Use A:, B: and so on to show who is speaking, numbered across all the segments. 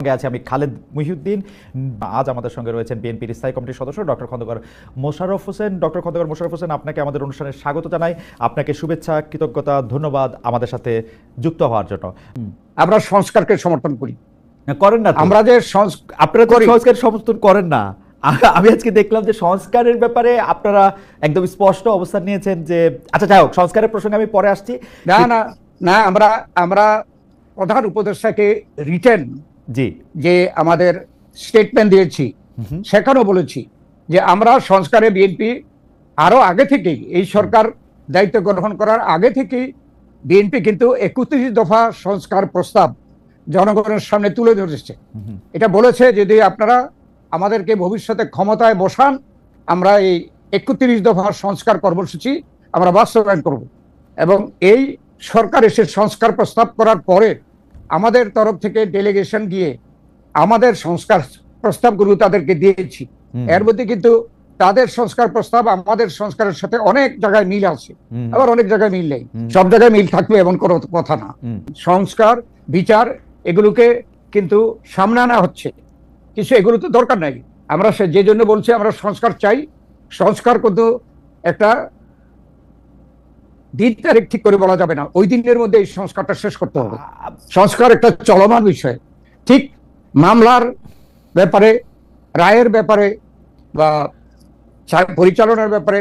A: সঙ্গে আছে আমি খালেদ মুহিউদ্দিন। আজ আমাদের সঙ্গে রয়েছেন বিএনপির স্থায়ী কমিটির সদস্য ডক্টর খন্দকার মোশাররফ হোসেন। ডক্টর খন্দকার মোশাররফ হোসেন আপনাকে আমাদের অনুষ্ঠানে স্বাগত জানাই। আপনাকে শুভেচ্ছা কৃতজ্ঞতা ধন্যবাদ আমাদের সাথে যুক্ত হওয়ার জন্য।
B: আমরা সংস্কারকে সমর্থন করি।
A: করেন না
B: আমরা যে
A: আপনারা তো সংস্কার সমর্থন করেন না। আমি আজকে দেখলাম যে সংস্কারের ব্যাপারে আপনারা একদম স্পষ্ট অবস্থান নিয়েছেন যে আচ্ছা যাই হোক সংস্কারের প্রসঙ্গে আমি পরে আসছি।
B: না না না আমরা আমরা প্রধান উপদেষ্টাকে রিটেন
A: জি।
B: যে আমাদের স্টেটমেন্ট দিয়েছি সেখানেও বলেছি যে আমরা সংস্কারে বিএনপি আরও আগে থেকেই এই সরকার দায়িত্ব গ্রহণ করার আগে থেকেই বিএনপি কিন্তু একত্রিশ দফা সংস্কার প্রস্তাব জনগণের সামনে তুলে ধরেছে। এটা বলেছে যদি আপনারা আমাদেরকে ভবিষ্যতে ক্ষমতায় বসান আমরা এই একত্রিশ দফা সংস্কার কর্মসূচি আমরা বাস্তবায়ন করব। এবং এই সরকার এসে সংস্কার প্রস্তাব করার পরে আমাদের তরফ থেকে ডেলিগেশন গিয়ে আমাদের সংস্কার প্রস্তাবগুলো তাদেরকে দিয়েছি। এর মধ্যে কিন্তু তাদের সংস্কার প্রস্তাব আমাদের সংস্কারের সাথে অনেক জায়গায় মিল আছে। আবার অনেক জায়গায় মিল নেই। সব জায়গায় মিল থাকবে এমন কোনো কথা না। সংস্কার বিচার এগুলোকে কিন্তু সামনে আনা হচ্ছে। কিছু এগুলো তো দরকার নাই। আমরা সে যে জন্য বলছি আমরা সংস্কার চাই। সংস্কার কিন্তু একটা দিন তারিখ ঠিক করে বলা যাবে না। ওই দিনের মধ্যে এই সংস্কারটা শেষ করতে হবে। সংস্কার একটা চলমান বিষয়। ঠিক মামলার ব্যাপারে রায়ের ব্যাপারে বা পরিচালনার ব্যাপারে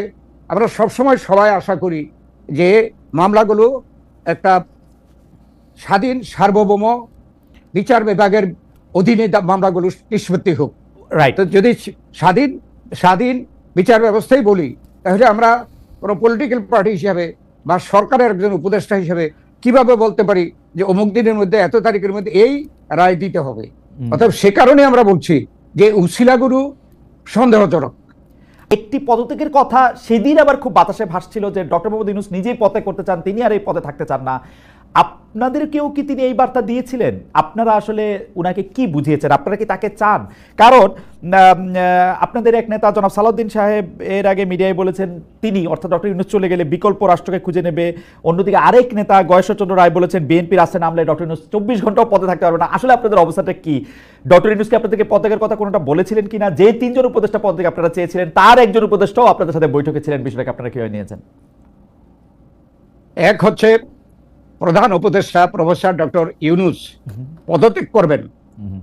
B: আমরা সবসময় সবাই আশা করি যে মামলাগুলো একটা স্বাধীন সার্বভৌম বিচার বিভাগের অধীনে মামলাগুলো নিষ্পত্তি হোক।
A: রাইট
B: তো যদি স্বাধীন স্বাধীন বিচার ব্যবস্থাই বলি তাহলে আমরা কোনো পলিটিক্যাল পার্টি হিসাবে বা সরকারের একজন উপদেষ্টা হিসেবে কীভাবে বলতে পারি যে অমুক দিনের মধ্যে এত তারিখের মধ্যে এই রায় দিতে হবে? অর্থাৎ সে কারণে আমরা বলছি যে উশিলাগুরু সন্দেহজনক।
A: একটি পদত্যাগের কথা সেদিন আবার খুব বাতাসে ভাসছিল যে ডক্টর মোহাম্মদ ইউনুস নিজেই পদত্যাগ করতে চান তিনি আর এই পদে থাকতে চান না। আপনাদের কেউ কি তিনি এই বার্তা দিয়েছিলেন? আপনারা আসলে উনাকে কি বুঝিয়েছেন? আপনারা কি তাকে চান? কারণ আপনাদের এক নেতা জনাব সালাউদ্দিন সাহেব এর আগে মিডিয়ায় বলেছেন, তিনি, অর্থাৎ ডক্টর ইউনুস চলে গেলে বিকল্প রাষ্ট্রকে খুঁজে নেবে। অন্যদিকে আরেক নেতা গয়েশ্বরচন্দ্র রায় বলেছেন, বিএনপি রাস্তায় নামলে ডক্টর ইউনুস চব্বিশ ঘন্টাও পদে থাকতে পারবে না। আসলে আপনাদের অবস্থাটা কি? ডক্টর ইউনুসকে আপনাদেরকে পদত্যাগের কথা কোনোটা বলেছিলেন কিনা? যে তিনজন উপদেষ্টা পদ থেকে আপনারা চেয়েছিলেন, তার একজন উপদেষ্টাও আপনাদের সাথে বৈঠকে ছিলেন। বিষয়টাকে আপনারা কীভাবে নিয়েছেন?
B: এক হচ্ছে প্রধান উপদেষ্টা প্রফেসর ডক্টর ইউনুস পদত্যাগ করবেন।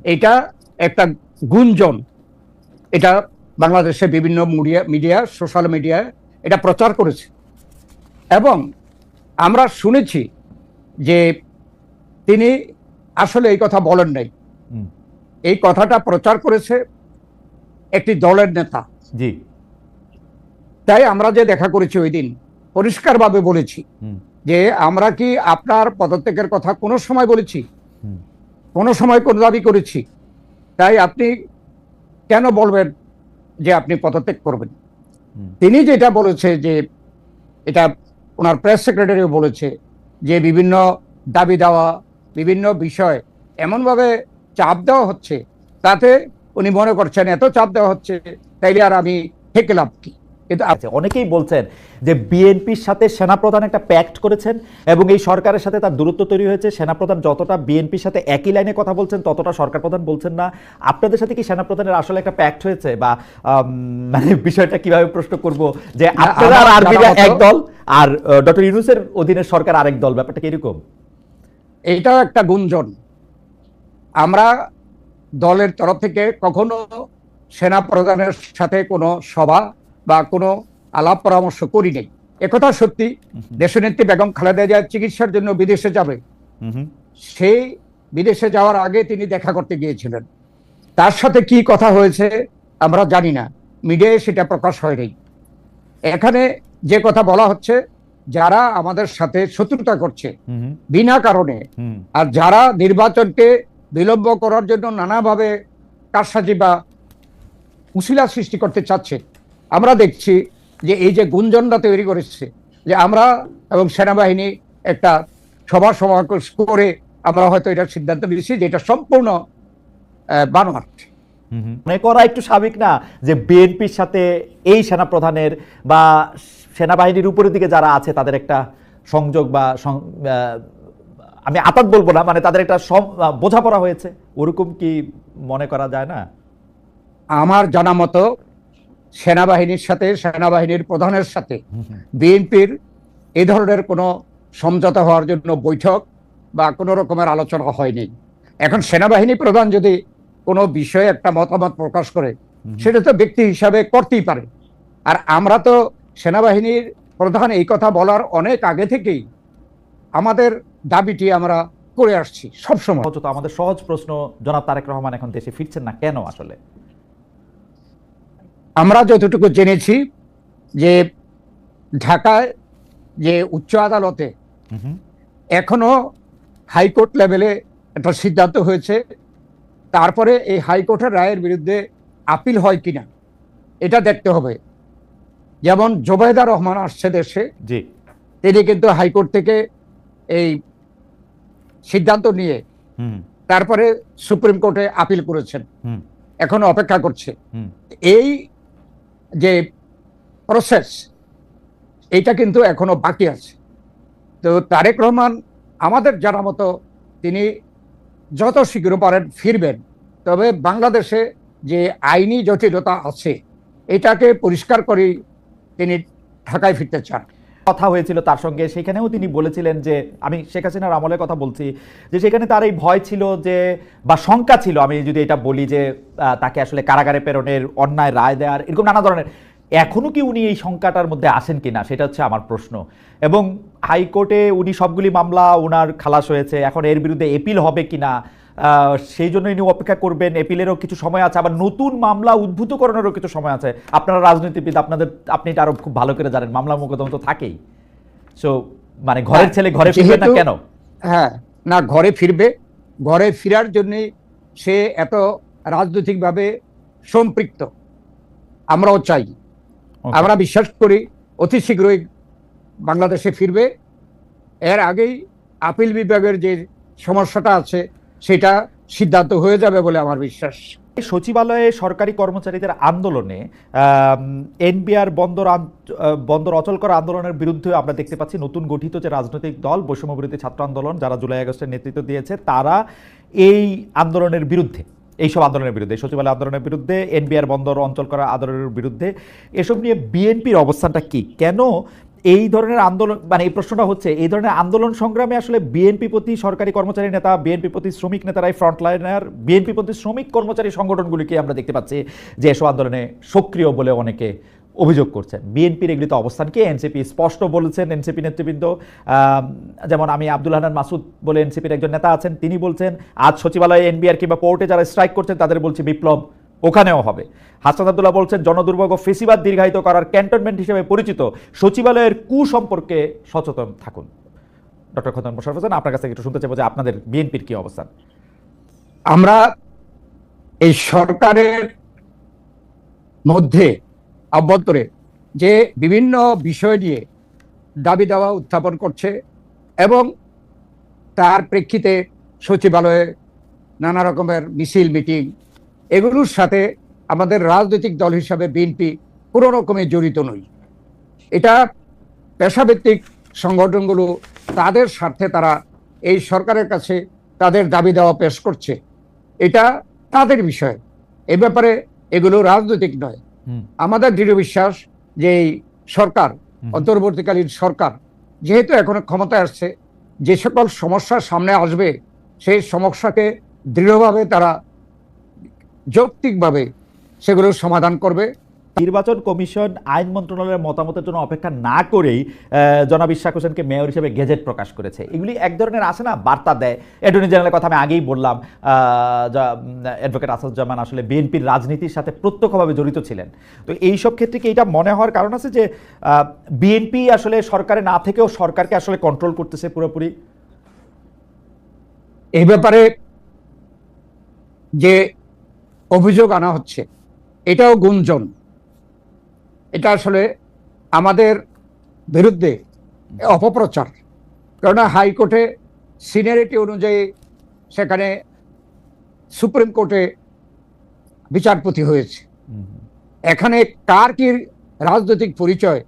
B: এটা একটা গুঞ্জন। এটা বাংলাদেশে বিভিন্ন মিডিয়া মিডিয়া সোশ্যাল মিডিয়ায় এটা প্রচার করেছে। এবং আমরা শুনেছি যে তিনি আসলে এই কথা বলেন নাই। এই কথাটা প্রচার করেছে একটি দলের নেতা।
A: জি।
B: তাই আমরা যে দেখা করেছি ওই দিন পরিষ্কারভাবে বলেছি। যে আমরা কি আপনার পদত্যাগের কথা কোনো সময় বলেছি? কোনো সময় কোনো দাবি করেছি? তাই আপনি কেন বলবেন যে আপনি পদত্যাগ করবেন? তিনি যেটা বলেছে যে এটা ওনার প্রেস সেক্রেটারিও বলেছে যে বিভিন্ন দাবি দেওয়া বিভিন্ন বিষয় এমনভাবে চাপ দেওয়া হচ্ছে তাতে উনি মনে করছেন এত চাপ দেওয়া হচ্ছে তাইলে আর আমি থেকে লাভ কি? আপ-
A: আছে। অনেকেই বলছেন যে বিএনপির সাথে সেনাপ্রধান একটা প্যাক্ট করেছেন এবং এই সরকারের সাথে তার দূরত্ব তৈরি হয়েছে। সেনাপ্রধান যতটা বিএনপির সাথে একই লাইনে কথা বলছেন ততটা সরকার প্রধান বলছেন না। আপনাদের সাথে কি সেনাপ্রধানের আসলে একটা প্যাক্ট হয়েছে? বা মানে বিষয়টা কীভাবে প্রশ্ন করব? যে আপনারা আর আর্মিরা এক দল আর ডক্টর ইউনুসের অধীনে সরকার আরেক দল। ব্যাপারটা কি এরকম?
B: এইটাও একটা গুঞ্জন। আমরা দলের তরফ থেকে কখনো সেনা প্রধানের সাথে কোনো সভা বা কোনো আলাপ পরামর্শ করি নাই। একথা সত্যি দেশনেত্রী বেগম খালেদা জিয়া চিকিৎসার জন্য বিদেশে যাবে। সেই বিদেশে যাওয়ার আগে তিনি দেখা করতে গিয়েছিলেন। তার সাথে কি কথা হয়েছে আমরা জানি না। মিডিয়ায় সেটা প্রকাশ হয়নি এখানে যে কথা বলা হচ্ছে যারা আমাদের সাথে শত্রুতা করছে বিনা কারণে আর যারা নির্বাচনকে বিলম্ব করার জন্য নানাভাবে কারসাজি বা উশিলা সৃষ্টি করতে চাচ্ছে আমরা দেখছি যে এই যে গুঞ্জনটা তৈরি করেছে যে আমরা এবং সেনাবাহিনী একটা সভা সমাবেশ করে আমরা হয়তো এটা সিদ্ধান্ত নিয়েছি যে এটা সম্পূর্ণ বানোয়াট।
A: হুম হুম। মনে করা একটু স্বাভাবিক না যে বিএনপির সাথে এই সেনাপ্রধানের বা সেনাবাহিনীর উপরের দিকে যারা আছে তাদের একটা সংযোগ বা আমি আতাত বলব না মানে তাদের একটা বোঝাপড়া হয়েছে। ওরকম কি মনে করা যায় না?
B: আমার জানা মতো সেনাবাহিনীর সাথে সেনাবাহিনীর প্রধানের সাথে বিএনপির এই ধরনের কোনো সমঝোতা হওয়ার জন্য বৈঠক বা কোনো রকমের আলোচনা হয়নি। এখন সেনাবাহিনী প্রধান যদি কোনো বিষয়ে একটা মতামত প্রকাশ করে সেটা তো ব্যক্তি হিসাবে করতেই পারে। আর আমরা তো সেনাবাহিনীর প্রধান এই কথা বলার অনেক আগে থেকেই আমাদের দাবিটি আমরা করে আসছি সবসময়।
A: আমাদের সহজ প্রশ্ন জনাব তারেক রহমান এখন দেশে ফিরছেন না কেন আসলে?
B: আমরা যতটুকু জেনেছি যে ঢাকায় যে উচ্চ আদালতে এখনও হাইকোর্ট লেভেলে একটা সিদ্ধান্ত হয়েছে তারপরে এই হাইকোর্টের রায়ের বিরুদ্ধে আপিল হয় কিনা এটা দেখতে হবে। যেমন জোবায়দা রহমান আসছে দেশে তিনি কিন্তু হাইকোর্ট থেকে এই সিদ্ধান্ত নিয়ে
A: হুম।
B: তারপরে সুপ্রিম কোর্টে আপিল করেছেন। এখন অপেক্ষা করছে। এই যে প্রসেস এটা কিন্তু এখনও বাকি আছে। তো তারেক রহমান আমাদের জানা মতো তিনি যত শীঘ্র পারেন ফিরবেন। তবে বাংলাদেশে যে আইনি জটিলতা আছে, এটাকে পরিষ্কার করেই তিনি ঢাকায় ফিরতে চান।
A: কথা হয়েছিল তার সঙ্গে। সেখানেও তিনি বলেছিলেন যে আমি শেখ হাসিনার আমলের কথা বলছি যে সেখানে তার এই ভয় ছিল যে বা শঙ্কা ছিল আমি যদি এটা বলি যে তাকে আসলে কারাগারে প্রেরণের অন্যায় রায় দেওয়ার এরকম নানা ধরনের। এখনও কি উনি এই শঙ্কাটার মধ্যে আসেন কিনা সেটা হচ্ছে আমার প্রশ্ন। এবং হাইকোর্টে উনি সবগুলি মামলা ওনার খালাস হয়েছে এখন এর বিরুদ্ধে এপিল হবে কিনা আহ, সেই জন্য ইনি অপেক্ষা করবেন। এপিলেরও কিছু সময় আছে আবার নতুন মামলা উদ্ভূতকরণেরও কিছু সময় আছে। আপনারা রাজনীতিবিদ আপনাদের আপনি এটা আরও খুব ভালো করে জানেন মামলা মোকদ্দমা তো থাকেই। সো মানে ঘরের ছেলে ঘরে ফিরবে না কেন?
B: হ্যাঁ না ঘরে ফিরবে। ঘরে ফেরার জন্যে সে এত রাজনৈতিকভাবে সম্পৃক্ত। আমরাও চাই। আমরা বিশ্বাস করি অতি শীঘ্রই বাংলাদেশে ফিরবে। এর আগেই আপিল বিভাগের যে সমস্যাটা আছে সেটা সিদ্ধান্ত হয়ে যাবে বলে আমার বিশ্বাস।
A: সচিবালয়ে সরকারি কর্মচারীদের আন্দোলনে এনবিআর বন্দর বন্দর অচল করা আন্দোলনের বিরুদ্ধে আমরা দেখতে পাচ্ছি নতুন গঠিত যে রাজনৈতিক দল বৈষম্য বিরোধী ছাত্র আন্দোলন, যারা জুলাই আগস্টের নেতৃত্ব দিয়েছে, তারা এই আন্দোলনের বিরুদ্ধে, এইসব আন্দোলনের বিরুদ্ধে সচিবালয় আন্দোলনের বিরুদ্ধে, এনবিআর বন্দর অঞ্চল করা আন্দোলনের বিরুদ্ধে, এসব নিয়ে বিএনপির অবস্থানটা কি? কেন এই ধরনের আন্দোলন মানে এই প্রশ্নটা হচ্ছে, এই ধরনের আন্দোলন সংগ্রামে আসলে বিএনপি প্রতি সরকারি কর্মচারী নেতা বিএনপি প্রতি শ্রমিক নেতারাই ফ্রন্টলাইনার বিএনপি প্রতি শ্রমিক কর্মচারী সংগঠনগুলিকে আমরা দেখতে পাচ্ছি যে এসব আন্দোলনে সক্রিয় বলে অনেকে অভিযোগ করছেন। বিএনপির এগুলিতে অবস্থান কি? এনসিপি স্পষ্ট বলেছেন এনসিপি নেতৃবৃন্দ যেমন আমি আব্দুল হান্নান মাসুদ বলে এনসিপির একজন নেতা আছেন, তিনি বলছেন, আজ সচিবালয়ে এনবিআর কিংবা কোর্টে যারা স্ট্রাইক করছেন, তাদের বলছে বিপ্লব ওখানেও হবে। হাসান আব্দুল্লাহ বলছেন, জনদুর্ভোগ ও ফেসিবাদ দীর্ঘায়িত করার ক্যান্টনমেন্ট হিসেবে পরিচিত সচিবালয়ের কু সম্পর্কে সচেতন থাকুন। ডক্টর খতন মোশারফ হোসেন, আপনার কাছ একটু শুনতে চাইব যে আপনাদের বিএনপির কি অবস্থান।
B: আমরা এই সরকারের মধ্যে অভ্যন্তরে যে বিভিন্ন বিষয় নিয়ে দাবি দেওয়া উত্থাপন করছে এবং তার প্রেক্ষিতে সচিবালয়ে নানা রকমের মিছিল, মিটিং এগুলোর সাথে আমাদের রাজনৈতিক দল হিসাবে বিএনপি কোনো রকমে জড়িত নই। এটা পেশাভিত্তিক সংগঠনগুলো তাদের স্বার্থে তারা এই সরকারের কাছে তাদের দাবি দেওয়া পেশ করছে। এটা তাদের বিষয়। এ ব্যাপারে এগুলো রাজনৈতিক নয়। আমাদের দৃঢ় বিশ্বাস যে এই সরকার অন্তর্বর্তীকালীন সরকার যেহেতু এখন ক্ষমতায় আসছে যে সকল সমস্যার সামনে আসবে সেই সমস্যাকে দৃঢ়ভাবে তারা যৌক্তিকভাবে সেগুলোর সমাধান করবে।
A: নির্বাচন কমিশন আইন মন্ত্রণালয়ের মতামতের জন্য অপেক্ষা না করেই জনাব ইশাক হোসেনকে মেয়র হিসেবে গেজেট প্রকাশ করেছে। এগুলি এক ধরনের আসে না বার্তা দেয়। অ্যাটর্নি জেনারেলের কথা আমি আগেই বললাম অ্যাডভোকেট আসাদুজ্জামান আসলে বিএনপির রাজনীতির সাথে প্রত্যক্ষভাবে জড়িত ছিলেন। তো এই সব ক্ষেত্রে কি এটা মনে হওয়ার কারণ আছে যে বিএনপি আসলে সরকারে না থেকেও সরকারকে আসলে কন্ট্রোল করতেছে পুরোপুরি?
B: এই ব্যাপারে যে অভিযোগ আনা হচ্ছে। এটাও গুঞ্জন। এটা আসলে আমাদের বিরুদ্ধে অপপ্রচার। কেননা হাইকোর্টে সিনিয়রিটি অনুযায়ী সেখানে সুপ্রিম কোর্টে বিচারপতি হয়েছে। এখানে কার কি রাজনৈতিক পরিচয়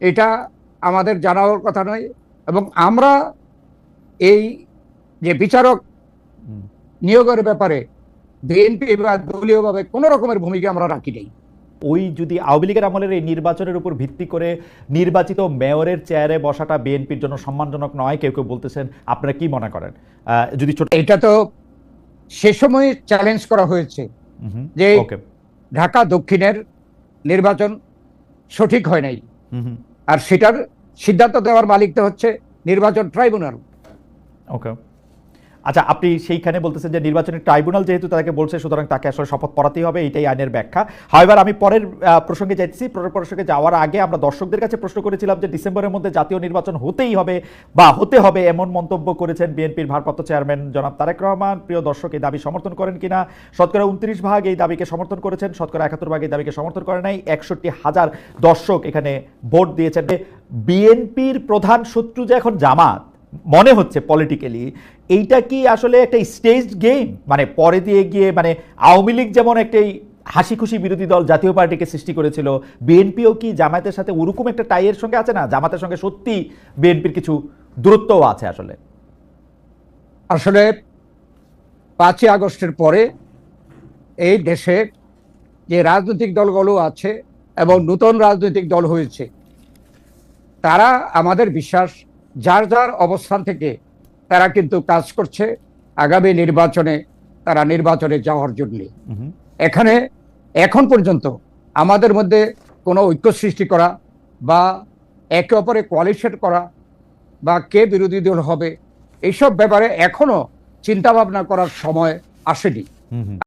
B: এটা আমাদের জানার কথা নয়। এবং আমরা এই যে বিচারক নিয়োগের ব্যাপারে বিএনপি বা দলীয়ভাবে কোন রকমের ভূমিকা আমরা রাখি নেই।
A: ওই যদি আওয়ামী লীগের আমলের এই নির্বাচনের উপর ভিত্তি করে নির্বাচিত মেয়রের চেয়ারে বসাটা বিএনপির জন্য সম্মানজনক নয় কেউ কেউ বলতেছেন আপনারা কি মনে করেন? যদি ছোট
B: এটা তো সে সময় চ্যালেঞ্জ করা হয়েছে যে
A: ওকে।
B: ঢাকা দক্ষিণের নির্বাচন সঠিক হয় নাই।
A: হুম, হুম,
B: আর সেটার সিদ্ধান্ত দেওয়ার মালিক তো হচ্ছে নির্বাচন ট্রাইব্যুনাল।
A: ওকে। আচ্ছা আপনি সেইখানে বলতেছেন যে নির্বাচনের ট্রাইব্যুনাল যেহেতু তাকে বলছে, সুতরাং তাকে আসলে শপথ পড়াতেই হবে, এটাই আইনের ব্যাখ্যা। হাইবার আমি পরের প্রসঙ্গে যাইতেছি পরের প্রসঙ্গে যাওয়ার আগে আমরা দর্শকদের কাছে প্রশ্ন করেছিলাম যে ডিসেম্বরের মধ্যে জাতীয় নির্বাচন হতেই হবে বা হতে হবে এমন মন্তব্য করেছেন বিএনপির ভারপ্রাপ্ত চেয়ারম্যান জনাব তারেক রহমান। প্রিয় দর্শক, এই দাবি সমর্থন করেন কিনা? শতকরা উনত্রিশ ভাগ এই দাবিকে সমর্থন করেছেন, শতকরা একাত্তর ভাগ এই দাবিকে সমর্থন করে নাই। একষট্টি হাজার দর্শক এখানে ভোট দিয়েছেন। বিএনপির প্রধান শত্রু যে এখন জামাত, মনে হচ্ছে পলিটিক্যালি এইটা কি আসলে একটা স্টেজ গেম মানে পরে দিয়ে গিয়ে মানে আওয়ামী লীগ যেমন একটাই হাসি খুশি বিরোধী দল জাতীয় পার্টিকে সৃষ্টি করেছিল, বিএনপিও কি জামায়াতের সাথে ওরকম একটা টাইয়ের সঙ্গে আছে না? জামাতের সঙ্গে সত্যি বিএনপির কিছু দূরত্বও আছে আসলে।
B: আসলে পাঁচই আগস্টের পরে এই দেশে যে রাজনৈতিক দলগুলো আছে এবং নতুন রাজনৈতিক দল হয়েছে, তারা আমাদের বিশ্বাস, যার যার অবস্থান থেকে তারা কিন্তু কাজ করছে। আগামী নির্বাচনে তারা নির্বাচনে যাওয়ার জন্য। এখানে এখন পর্যন্ত আমাদের মধ্যে কোনো ঐক্য সৃষ্টি করা বা একে অপরে কোয়ালিশন করা বা কে বিরোধী দল হবে এইসব ব্যাপারে এখনও চিন্তাভাবনা করার সময় আসেনি।